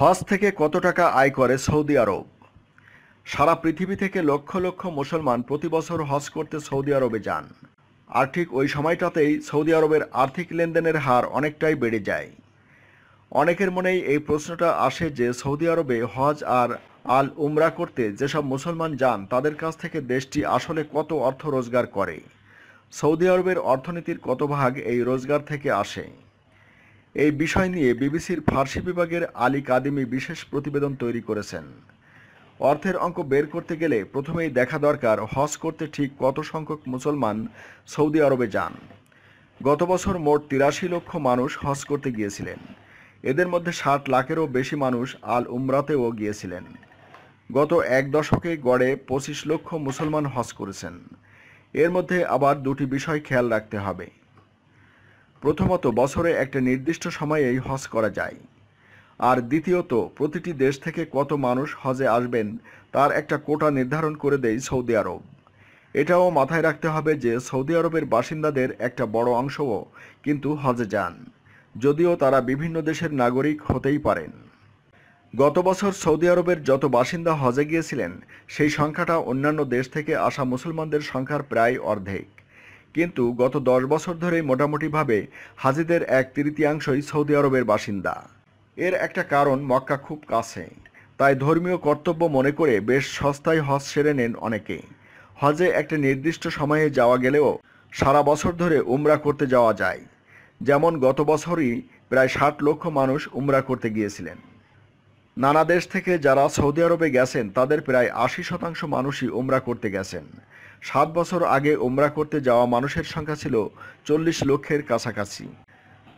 হজ থেকে কত টাকা আয় করে সৌদি আরব? সারা পৃথিবী থেকে লক্ষ লক্ষ মুসলমান প্রতি বছর হজ করতে সৌদি আরবে যান। আর ঠিক ওই সময়টাতেই সৌদি আরবের আর্থিক লেনদেনের হার অনেকটাই বেড়ে যায়। অনেকের মনেই এই প্রশ্নটা আসে যে সৌদি আরবে হজ আর আল উমরা করতে যেসব মুসলমান যান, তাদের কাছ থেকে দেশটি আসলে কত অর্থ রোজগার করে? সৌদি আরবের অর্থনীতির কত ভাগ এই রোজগার থেকে আসে? এই বিষয় নিয়ে বিবিসির ফার্সি বিভাগের আলী কাদিমি বিশেষ প্রতিবেদন তৈরি করেছেন। অর্থের অঙ্ক বের করতে গেলে প্রথমেই দেখা দরকার হজ করতে ঠিক কত সংখ্যক মুসলমান সৌদি আরবে যান। গত বছর মোট তিরাশি লক্ষ মানুষ হজ করতে গিয়েছিলেন। এদের মধ্যে ষাট লাখেরও বেশি মানুষ আল উমরাতেও গিয়েছিলেন। গত এক দশকে গড়ে পঁচিশ লক্ষ মুসলমান হজ করেছেন। এর মধ্যে আবার দুটি বিষয় খেয়াল রাখতে হবে। প্রথমত বছরে একটা নির্দিষ্ট সময়েই হজ করা যায়। আর দ্বিতীয়ত, প্রতিটি দেশ থেকে কত মানুষ হজে আসবেন তার একটা কোটা নির্ধারণ করে দেয় সৌদি আরব। এটাও মাথায় রাখতে হবে যে সৌদি আরবের বাসিন্দাদের একটা বড় অংশও কিন্তু হজে যান, যদিও তারা বিভিন্ন দেশের নাগরিক হতেই পারেন। গত বছর সৌদি আরবের যত বাসিন্দা হজে গিয়েছিলেন, সেই সংখ্যাটা অন্যান্য দেশ থেকে আসা মুসলমানদের সংখ্যার প্রায় অর্ধেক। কিন্তু গত দশ বছর ধরেই মোটামুটিভাবে হাজিদের এক তৃতীয়াংশই সৌদি আরবের বাসিন্দা। এর একটা কারণ মক্কা খুব কাছে। তাই ধর্মীয় কর্তব্য মনে করে বেশ সস্তায় হজ সেরে নেন অনেকে হজে একটা নির্দিষ্ট সময়ে যাওয়া গেলেও সারা বছর ধরে উমরা করতে যাওয়া যায়। যেমন গত বছরই প্রায় ষাট লক্ষ মানুষ উমরা করতে গিয়েছিলেন। নানা দেশ থেকে যারা সৌদি আরবে গেছেন, তাদের প্রায় আশি শতাংশ মানুষই উমরা করতে গেছেন। সাত বছর আগে উমরা করতে যাওয়া মানুষের সংখ্যা ছিল চল্লিশ লক্ষের কাছাকাছি।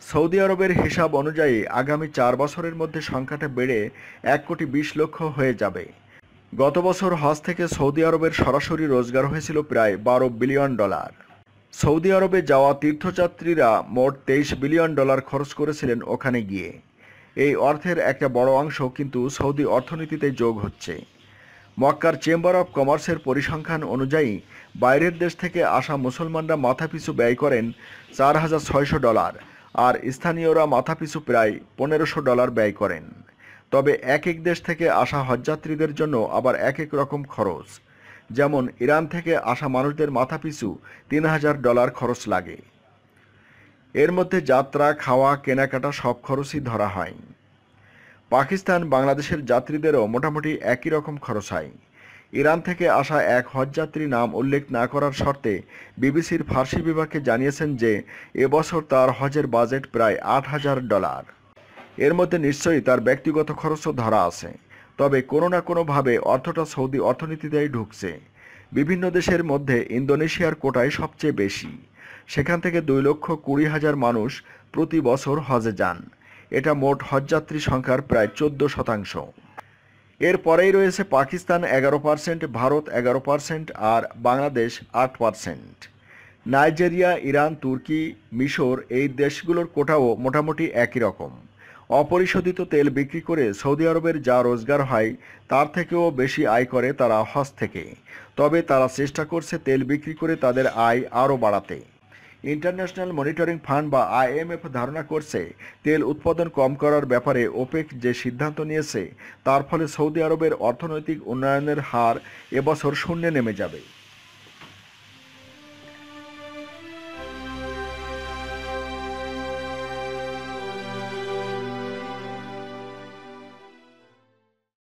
সৌদি আরবের হিসাব অনুযায়ী আগামী চার বছরের মধ্যে সংখ্যাটা বেড়ে এক কোটি বিশ লক্ষ হয়ে যাবে। গত বছর হজ থেকে সৌদি আরবের সরাসরি রোজগার হয়েছিল প্রায় বারো বিলিয়ন ডলার। সৌদি আরবে যাওয়া তীর্থযাত্রীরা মোট তেইশ বিলিয়ন ডলার খরচ করেছিলেন ওখানে গিয়ে। এই অর্থের একটা বড় অংশ কিন্তু সৌদি অর্থনীতিতে যোগ হচ্ছে। মক্কার চেম্বার অব কমার্সের পরিসংখ্যান অনুযায়ী, বাইরের দেশ থেকে আসা মুসলমানরা মাথাপিছু ব্যয় করেন চার হাজার ছয়শো ডলার আর স্থানীয়রা মাথাপিছু প্রায় পনেরোশো ডলার ব্যয় করেন। তবে এক এক দেশ থেকে আসা হজযাত্রীদের জন্য আবার এক এক রকম খরচ। যেমন, ইরান থেকে আসা মানুষদের মাথাপিছু তিন হাজার ডলার খরচ লাগে। এর মধ্যে যাত্রা, খাওয়া, কেনাকাটা সব খরচই ধরা হয়। পাকিস্তান বাংলাদেশের যাত্রীদেরও মোটামুটি একই রকম খরচ হয়। ইরান থেকে আসা এক হজযাত্রী নাম উল্লেখ না করার শর্তে বিবিসির ফার্সি বিভাগকে জানিয়েছেন যে এবছর তার হজের বাজেট প্রায় আট হাজার ডলার। এর মধ্যে নিশ্চয়ই তার ব্যক্তিগত খরচও ধরা আছে। তবে কোনো না কোনোভাবে অর্থটা সৌদি অর্থনীতিতেই ঢুকছে। বিভিন্ন দেশের মধ্যে ইন্দোনেশিয়ার কোটায় সবচেয়ে বেশি। সেখান থেকে দুই লক্ষ কুড়ি হাজার মানুষ প্রতি বছর হজে যান। এটা মোট হজযাত্রী সংখ্যার প্রায় চোদ্দ শতাংশ। এর পরেই রয়েছে পাকিস্তান এগারো পার্সেন্ট ভারত এগারো পার্সেন্ট আর বাংলাদেশ আট পার্সেন্ট নাইজেরিয়া, ইরান, তুর্কি, মিশর এই দেশগুলোর কোটাও মোটামুটি একই রকম। অপরিশোধিত তেল বিক্রি করে সৌদি আরবের যা রোজগার হয়, তার থেকেও বেশি আয় করে তারা হজ থেকে। তবে তারা চেষ্টা করছে তেল বিক্রি করে তাদের আয় আরও বাড়াতে। ইন্টারন্যাশনাল মনিটরিং ফান্ড বা আইএমএফ ধারণা করছে, তেল উৎপাদন কম করার ব্যাপারে ওপেক যে সিদ্ধান্ত নিয়েছে, তার ফলে সৌদি আরবের অর্থনৈতিক উন্নয়নের হার এবছর শূন্যে নেমে যাবে।